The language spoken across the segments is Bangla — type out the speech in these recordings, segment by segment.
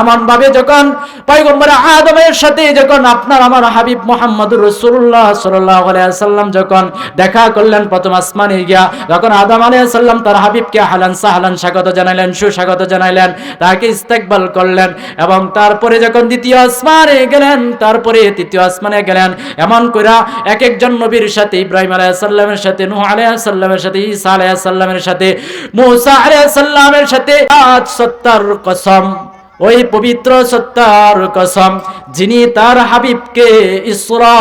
এমন ভাবে যখন পয়গম্বর আদমের সাথে যখন আপনার আমার হাবিব মোহাম্মদুর রসুল্লাহ সাল্লাহ সাল্লাম যখন দেখা করলেন, প্রথম আসমানে গিয়া যখন আদম আলাইসাল্লাম তার হাবিবকে হালান সাহালান স্বাগত জানাইলেন, সুস্বাগত জানাইলেন, তাকে ইস্তেকবাল করলেন এবং তারপরে যখন দ্বিতীয় আসমানে গেলেন, তারপরে তৃতীয় আসমানে গেলেন, এমন কইরা এক একজন নবীর সাথে, ইব্রাহিম আলাইসাল্লামের সাথে, নূহ আলাইসাল্লামের সাথে, ঈসা আলাইসাল্লামের সাথে, মুসা আলাইসাল্লামের সাথে, আজ সত্তার কসম ওই পবিত্র সত্তার কসম যিনি তার হাবিবকে ইসরা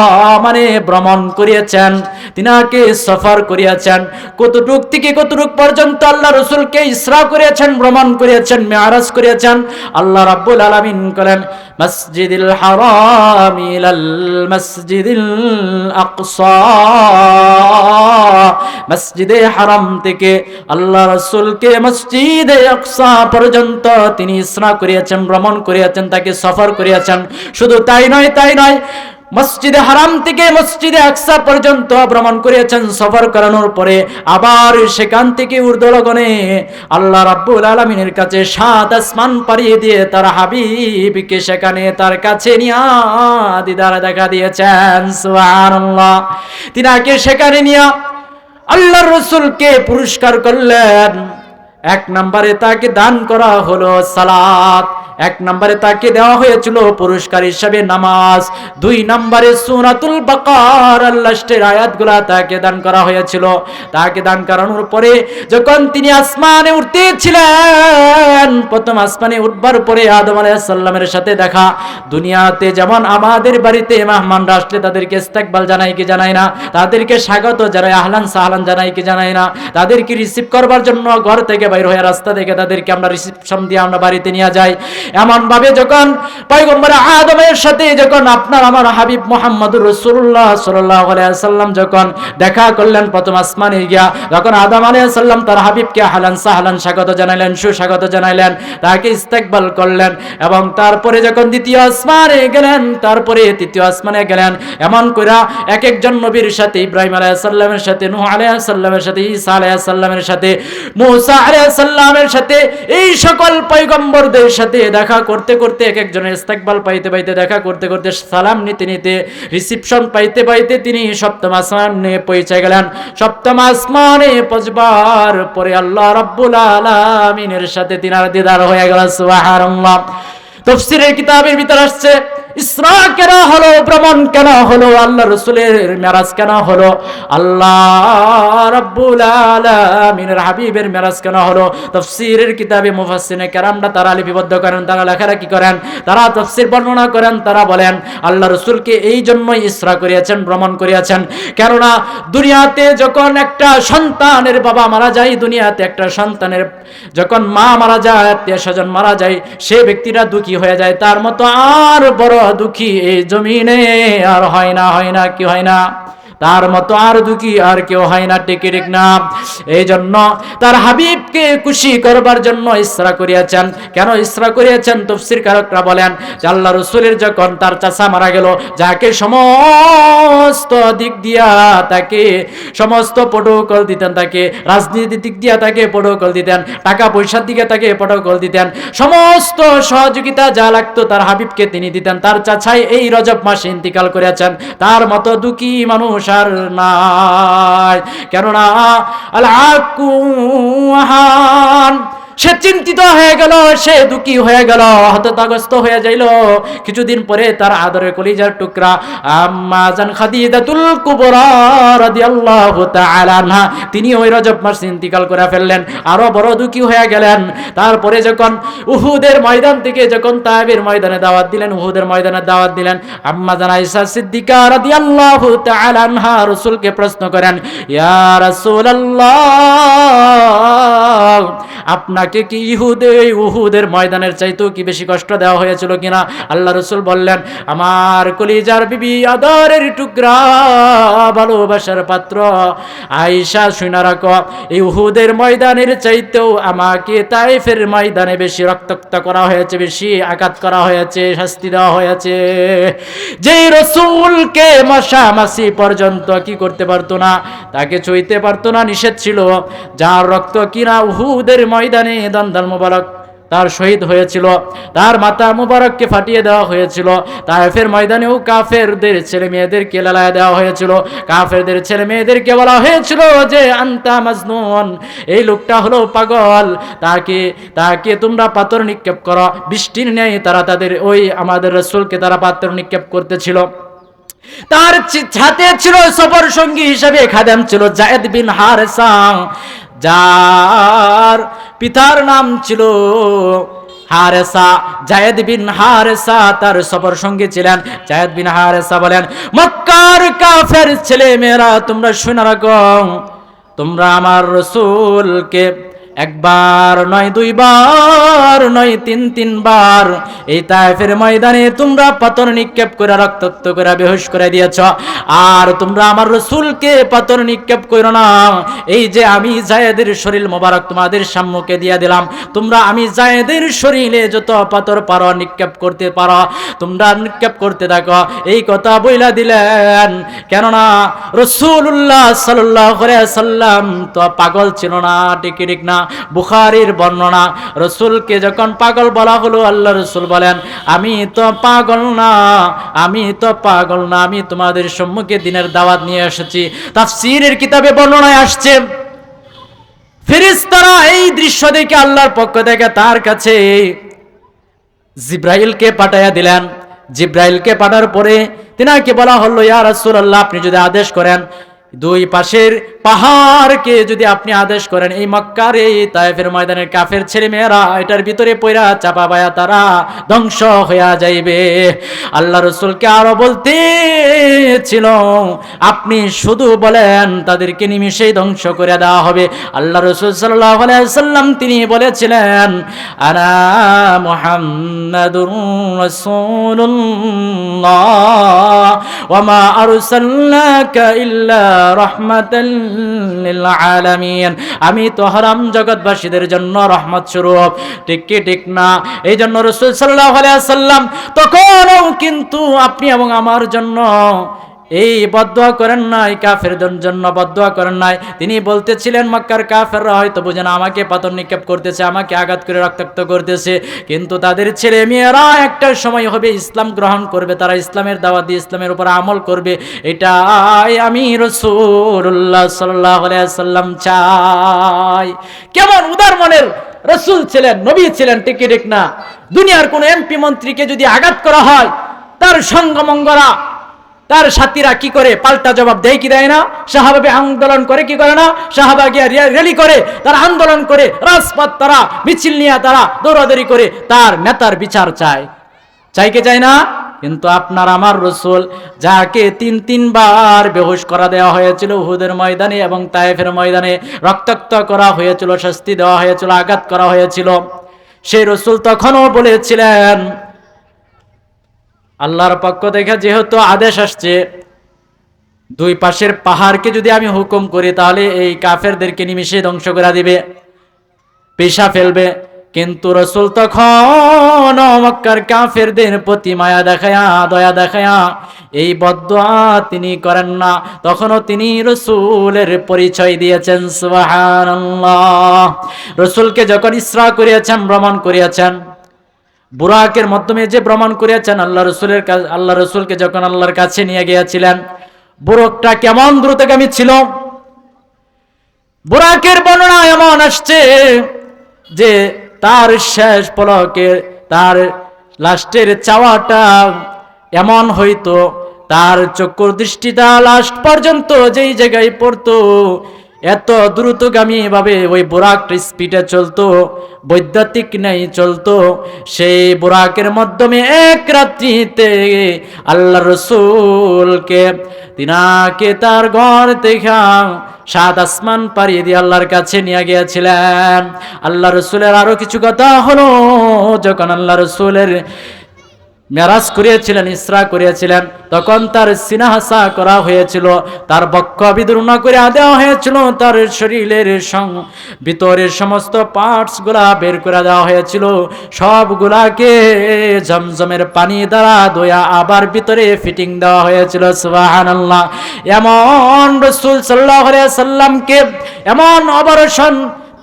মানে ভ্রমণ করিয়েছেন, তিনাকে সফর করিয়াছেন, কতটুক থেকে কতটুক পর্যন্ত আল্লাহ রসুলকে ইসরা করিয়াছেন, ভ্রমণ করিয়াছেন, মেয়ারাজ করিয়াছেন, আল্লাহ রাব্বুল আলামিন করেন, মসজিদুল হারাম ইলাল মসজিদুল আকসা। মসজিদে হারাম থেকে আল্লাহ রসুলকে মসজিদে আকসা পর্যন্ত তিনি ইসরা করিয়াছেন, ভ্রমণ করিয়াছেন, তাকে সফর করিয়াছেন। শুধু তাই নয় তাই নয়, মসজিদে হারাম থেকে মসজিদে আকসা পর্যন্ত ভ্রমণ করিয়েছেন, সফর করানোর পরে আবার সেখান থেকে উর্দলগণে আল্লাহ রাব্বুল আলমিনের কাছে সাত আসমান পাড়িয়ে দিয়ে তার হাবিবকে সেখানে তার কাছে নিয়া দিদার দেখা দিয়েছেন, সুবহানাল্লাহ। তিনাকে সেখানে নিয়া আল্লাহ রসুলকে পুরস্কার করলেন। এক নম্বরে তাকে দান করা হলো সালাত। এক নম্বরে তাকে দেওয়া হয়েছিল পুরস্কার হিসাবে নামাজ। দুই নম্বরে সুরাতুল বাকার আল্লাহর আয়াতগুলা তাকে দান করা হয়েছিল। তাকে দান করানোর পরে যখন তিনি আসমানে উঠতেছিলেন, প্রথম আসমানে উঠবার পরে আদম আলাইসাল্লামের সাথে দেখা। দুনিয়াতে যেমন আমাদের বাড়িতে মেহমানরা আসলে তাদেরকে ইস্তেকবাল জানাই কি জানাই না, তাদেরকে স্বাগত জানাই, আহলান সাহলান জানাই কি জানাই না, তাদেরকে রিসিভ করবার জন্য ঘর থেকে বাইর হয়ে রাস্তা থেকে তাদেরকে আমরা রিসিপশন দিয়ে আমরা বাড়িতে নিয়ে যাই। এমন ভাবে যখন পয়গম্বর আদমের সাথে যখন আপনার আমার হাবিব মোহাম্মদুর রসুল্লাহ সাল্লাহ সাল্লাম যখন দেখা করলেন, প্রথম আসমানে গিয়া যখন আদম আলাইসাল্লাম তার হাবিবকে হালান সাহালান স্বাগত জানাইলেন, সুস্বাগত জানাইলেন, তাকে ইস্তেকবাল করলেন এবং তারপরে যখন দ্বিতীয় আসমানে গেলেন, তারপরে তৃতীয় আসমানে গেলেন, এমন কইরা এক একজন নবীর সাথে, ইব্রাহিম আলাইসাল্লামের সাথে, নূহ আলাইসাল্লামের সাথে, ঈসা আলাইসাল্লামের সাথে, মুসা আলাইসাল্লামের সাথে, এই সকল পয়গম্বরদের সাথে দেখা করতে করতে এক একজনের ইস্তেকবাল পাইতে পাইতে, দেখা করতে করতে সালাম নিতে নিতে রিসিপশন পাইতে পাইতে তিনি সপ্তম আসমানে পৌঁছে গেলেন। সপ্তম আসমানে পৌঁছবার পরে আল্লাহ রাব্বুল আলামিনের সাথে তিনার দিদার হয়ে গেল, সুবহানাল্লাহ। তফসিরের কিতাবের ভিতর আসছে ইসরা কেন হলো? ভ্রমণ কেন হলো? আল্লাহ রসুলের মেরাজ কেন হলো? আল্লাহ আলামিনের হাবিবের মেরাজ কেন হলো? তফসিরের কিতাবে মুফাসসিনে কেরামরা তারা লিপিবদ্ধ করেন, তারা লেখালেখি করেন, তারা তফসির বর্ণনা করেন, তারা বলেন, আল্লাহ রসুলকে এই জন্যই ইসরা করিয়াছেন, ভ্রমণ করিয়াছেন। কেননা দুনিয়াতে যখন একটা সন্তানের বাবা মারা যায়, দুনিয়াতে একটা সন্তানের যখন মা মারা যায়, আত্মীয় স্বজন মারা যায় সে ব্যক্তিরা দুঃখী হয়ে যায়। তার মতো আর বড় দুঃখী এই জমিনে আর হয় না হয় না, কি হয় না। তার মতো আর দুঃখী আর কেউ হয় না টিকে ঠিক না? এই জন্য তার হাবিবকে খুশি করবার জন্য ইসরা করিয়াছেন। কেন ইসরা করিয়াছেন? তফসির কারকরা বলেন আল্লাহ রসুলের যখন তার চাচা মারা গেল, যাকে সমস্ত দিক দিয়া তাকে সমস্ত প্রোটোকল দিতেন, তাকে রাজনীতির দিক দিয়া তাকে প্রোটোকল দিতেন, টাকা পয়সার দিকে তাকে প্রোটোকল দিতেন, সমস্ত সহযোগিতা যা লাগতো তার হাবিবকে তিনি দিতেন। তার চাচাই এই রজব মাসে ইন্তিকাল করেছেন তার মতো দুঃখী মানুষ আর নাই। কেননা আল্লাহ সে চিন্তিত হয়ে গেল, সে দুঃখী হয়ে গেল হততাগ্রস্ত হয়ে যাইল। কিছুদিন পরে তার আদরের কলিজার টুকরা আম্মা জান খাদিজাতুল কুবরা রাদিয়াল্লাহু তাআলা তিনি ওই রজব মাসে ইন্তিকাল করে ফেললেন, আরও বড় দুঃখী হয়ে গেলেন। তারপরে যখন উহুদের ময়দান থেকে যখন তায়েবের ময়দানে দাওয়াত দিলেন, উহুদের ময়দানে দাওয়াত দিলেন, আম্মা জান আয়েশা সিদ্দিকা রাদিয়াল্লাহু তাআলা আনহা রাসূলকে প্রশ্ন করেন, ইয়া রাসূলুল্লাহ আপনাকে কি ইহুদে, উহুদের ময়দানের চাইতেও কি বেশি কষ্ট দেওয়া হয়েছিল কিনা? আল্লাহ রসুল বললেন, আমার কলিজার বিবি আদরের টুকরা, ভালোবাসার পাত্র। আইসা শুনা রাখো ময়দানের চাইতেও আমাকে তাইফের ময়দানে বেশি রক্তাক্ত করা হয়েছে, বেশি আঘাত করা হয়েছে, শাস্তি দেওয়া হয়েছে। যে রসুলকে মশা মাসি পর্যন্ত কি করতে পারতো না, তাকে চইতে পারতো না, নিষেধ ছিল। যার রক্ত কিনা উহুদের ময়দানে দন্দাল মোবারক তার শহীদ হয়েছিল, তার মাথা মুবারককে ফাটিয়ে দেওয়া হয়েছিল তায়েফের ময়দানেও কাফেরদের ছেলে মেয়েদেরকে লালায় দেওয়া হয়েছিল, কাফেরদের ছেলে মেয়েদেরকে বলা হয়েছিল যে, আন্তা মাজনুন, এই লোকটা হলো পাগল, তাকে তাকে তোমরা পাথর নিক্ষেপ করো, বৃষ্টির ন্যায় তারা তাদের ওই আমাদের রসুলকে তারা পাথর নিক্ষেপ করতেছিল। তার ছাতে ছিল সফর সঙ্গী হিসেবে খাদেম ছিল জায়েদ বিন হারেসা। যার পিতার নাম ছিল হারেসা, জায়েদ বিন হারেসা তার সফর সঙ্গী ছিলেন। জায়েদ বিন হারেসা বলেন, মক্কার কাফের ছেলে মেয়েরা তোমরা শুনে রাখো, তোমরা আমার রসুলকে একবার নয় দুইবার, নয় তিন তিনবার। এই তাইফের ময়দানে তোমরা পাথর নিক্ষেপ করে, রক্তাক্ত করে, বেহুশ করে দিয়েছ। আর তোমরা আমার রসুলকে পাথর নিক্ষেপ করো না। এই যে আমি জায়েদের শরীর মোবারক তোমাদের সম্মুখে দিয়ে দিলাম। তোমরা আমি জায়েদের শরীরে যত পাথর পারো, নিক্ষেপ করতে পারো। তোমরা নিক্ষেপ করতে থাকো। এই কথা বইলা দিলেন। কেননা রসুল্লাহ সাল্লাহ সাল্লাম তো পাগল ছিল না ঠিক না। বুখারির বর্ণনা, রসুলকে যখন পাগল বলা হলো, আল্লাহ রসুল বলেন, আমি তো পাগল না, আমি তো পাগল না, আমি তোমাদের সম্মুখে দিনের দাওয়াত নিয়ে এসেছি। তাফসীরের কিতাবে বর্ণনায় আসছে, ফেরেশতারা এই দৃশ্য দেখে আল্লাহর পক্ষ থেকে তার কাছে জিব্রাইলকে পাঠাইয়া দিলেন। জিব্রাইলকে পাঠার পরে তিনাকে বলা হলো, ইয়া রাসূলুল্লাহ, আপনি যদি আদেশ করেন দুই পাশের পাহাড়কে যদি আপনি আদেশ করেন, এই মক্কার, এই তায়েফের ময়দানের কাফের ছেলে মেয়েরা এটার ভিতরে পয়রা চাপা বায়া তারা ধ্বংস হইয়া যাইবে। আল্লাহ রসুলকে আরও বলতে ছিল আপনি শুধু বলেন, তাদেরকে নিমিশেই ধ্বংস করে দেওয়া হবে। আল্লাহ রসুল সাল্লাহ সাল্লাম তিনি বলেছিলেন, আনা মুহাম্মাদুর রাসূলুল্লাহ ওয়ামা আরসালনাকা ইল্লা আলামিন। আমি তো হারাম জগৎবাসীদের জন্য রহমত স্বরূপ। ঠিক কি, ঠিক না? এই জন্য রসুল সাল্লাহ আলিয়া সাল্লাম তখনও কিন্তু আপনি এবং আমার জন্য এই বদোয়া করেন নাই, কাফেরদের জন্য বদোয়া করেন নাই। তিনি বলতেছিলেন, মক্কার কাফেররা হয়তো বুঝেন আমাকে পাথর নিক্ষেপ করতেছে, আমাকে আঘাত করে রক্তাক্ত করতেছে। কিন্তু তাদের ছেলে মেয়েরা একটা সময় হবে ইসলাম গ্রহণ করবে, তারা ইসলামের দাওয়াত দিয়ে ইসলামের উপর আমল করবে। এটাই আমি রসুল্লাহ সাল্লাহ সাল্লাম চাই। কেমন উদার মনের রসুল ছিলেন, নবী ছিলেন টিকি না। দুনিয়ার কোন এমপি মন্ত্রীকে যদি আঘাত করা হয়, তার সঙ্গমঙ্গরা তার সাথীরা কি করে? পাল্টা জবাব দেয় কি দেয় না? শাহবাগে আন্দোলন করে কি করে না? শাহবাগে র্যালি করে, তারা আন্দোলন করে, রাজপথ তারা, মিছিল নিয়ে তারা দৌড়াদৌড়ি করে, তার নেতার বিচার চায়। চাই কে চায় না? কিন্তু আপনার আমার রসুল, যাকে তিন তিনবার বেহুশ করা দেওয়া হয়েছিল উহুদের ময়দানে এবং তায়েফের ময়দানে, রক্তাক্ত করা হয়েছিল, শাস্তি দেওয়া হয়েছিল, আঘাত করা হয়েছিল, সেই রসুল তখনও বলেছিলেন আল্লাহর পক্ষ থেকে যেহেতু আদেশ আসছে, দুই পাশের পাহাড়কে যদি আমি হুকুম করি, তাহলে এই কাফেরদেরকে নিমিশে ধ্বংস করে দিবে, পেশা ফেলবে। কিন্তু রসুল তখন মক্কার কাফেরদের প্রতি মায়া দেখায়া, দয়া দেখায়া এই বদয়া তিনি করেন না। তখনও তিনি রসুলের পরিচয় দিয়েছেন, সুবহানাল্লাহ। রসুলকে যখন ইসরা করিয়াছেন, ভ্রমণ করিয়াছেন বুরাকের মাধ্যমে যে ভ্রমণ করিয়াছেন, আল্লাহ রসুলের আল্লাহ রসুলকে যখন আল্লাহর কাছে নিয়ে গিয়েছিলেন, বুরকটা কেমন দ্রুতগামী ছিল? বুরাকের বর্ণনা এমন আসছে যে তার শেষ পলকে, তার লাস্টের চাওয়াটা এমন হইতো, তার চক্ষুর দৃষ্টিটা লাস্ট পর্যন্ত যেই জায়গায় পড়তো এত দ্রুতগামী ভাবে ওই বোরাক স্পিডে চলতো, বৈদ্যুতিক নেই চলতো, সেই বোরাকের মাধ্যমে এক রাত্রিতে আল্লাহ রসুলকে, তিনাকে তার ঘর দেখা সাত আসমান পাড়িয়ে দিয়ে আল্লাহর কাছে নিয়ে গিয়েছিলেন। আল্লাহ রসুলের আরও কিছু কথা হলো, যখন আল্লাহ রসুলের মেরাজ করিয়েছিলেন, ইসরা করিয়েছিলেন। তখন তার সিনাহাসা করা হয়েছিল, তার বক্ষ বিদ্রুণ করে দেওয়া হয়েছিল, তার শরীরের ভিতরের সমস্ত পার্টসগুলা বের করে দেওয়া হয়েছিল। সবগুলাকে জমজমের পানি দ্বারা দয়া আবার ভিতরে ফিটিং দেওয়া হয়েছিল, সুবহানাল্লাহ। এমন রসুল সাল্লাহ সাল্লামকে এমন অপারেশন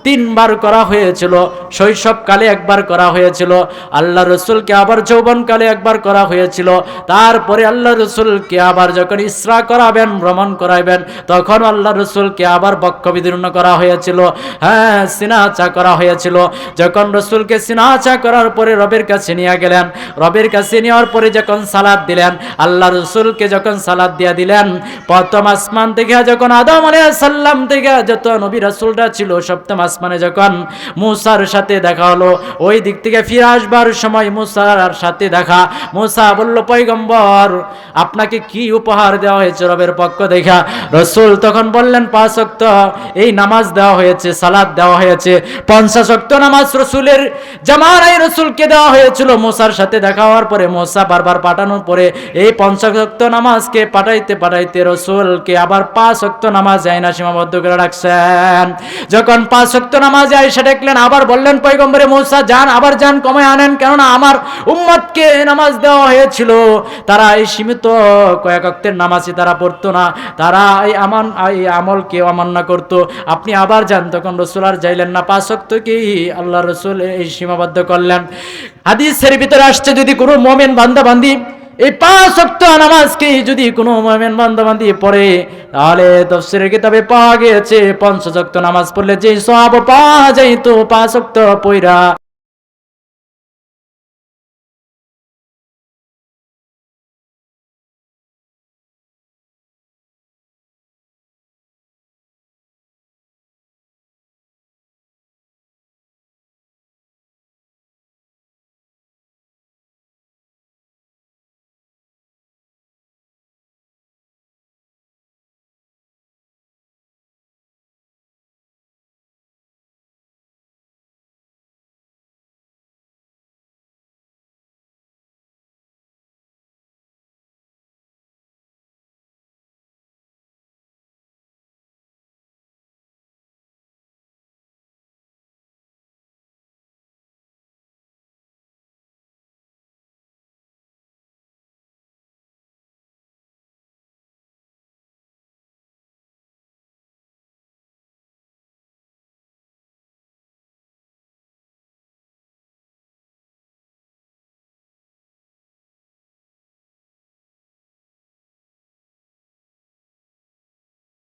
তিনবার করা হয়েছিল, শৈশবকালে একবার করা হয়েছিল, আল্লাহ রসুলকে আবার যৌবনকালে একবার করা হয়েছিল, তারপরে আল্লাহ রসুলকে আবার যখন ইসরা করাবেন, ভ্রমণ করাবেন তখন আল্লাহ রসুলকে আবার বক্ষ বিদীর্ণ করা হয়েছিল হ্যাঁ সিনাচা করা হয়েছিল। যখন রসুলকে সিনাচা করার পরে রবের কাছে নিয়ে গেলেন, রবের কাছে নেওয়ার পরে যখন সালাদ দিলেন, আল্লাহ রসুলকে যখন সালাদ দিয়ে দিলেন, প্রথম আসমান থেকে যখন আদম সাল্লাম থেকে যত নবী রাসুলরা ছিল, সপ্তম আসমানে যখন মুসার সাথে দেখা হলো, ওই দিক থেকে ফিরে আসবার সময় মুসার সাথে দেখা। মুসা বলল পৈগম্বর আপনাকে কি উপহার দেওয়া হয়েছে রবের পক্ষ দেখা? রসুল তখন বললেন, পাঁচ অক্ত এই নামাজ দেওয়া হয়েছে সালাদ দেওয়া হয়েছে। পঞ্চাশ অক্ত নামাজ রসুলের জামানাই রসুলকে দেওয়া হয়েছিল। মোসার সাথে দেখা হওয়ার পরে মোসা বারবার পাঠানোর পরে এই পঞ্চাশ অক্ত নামাজকে পাঠাইতে পাঠাইতে রসুলকে আবার পাঁচ অক্ত নামাজ যায় না সীমাবদ্ধ করে রাখছেন। যখন পাঁচ অক্ত নামাজ যায় সেটা দেখলেন, আবার বললেন পৈগম্বরে মৌসা, যান, আবার যান, কমে আনেন। কেননা আমার উম্মতকে নামাজ দেওয়া হয়েছিল। তারা এই সীমিত কয়েক অক্তের নামাজই তারা পড়তো না। তারা এই আমান, এই আমলকে অমান্য করতো। আপনি আবার যান, তখন রসুল আর যাইলেন না। পাঁচ অক্তকেই আল্লাহ রসুল এই সীমাবদ্ধ করলেন? হাদিসের ভিতরে আসছে, যদি কোনো মোমেন বান্দা বান্দি এই পাঁচ অক্ত নামাজকে যদি কোনো মোমেন বান্ধবান্ধি পড়ে, তাহলে তফসিরের কিতাবে পাওয়া গিয়েছে, পঞ্চাশ নামাজ পড়লে যে সব পাওয়া যাইতো পাঁচ অক্ত পইরা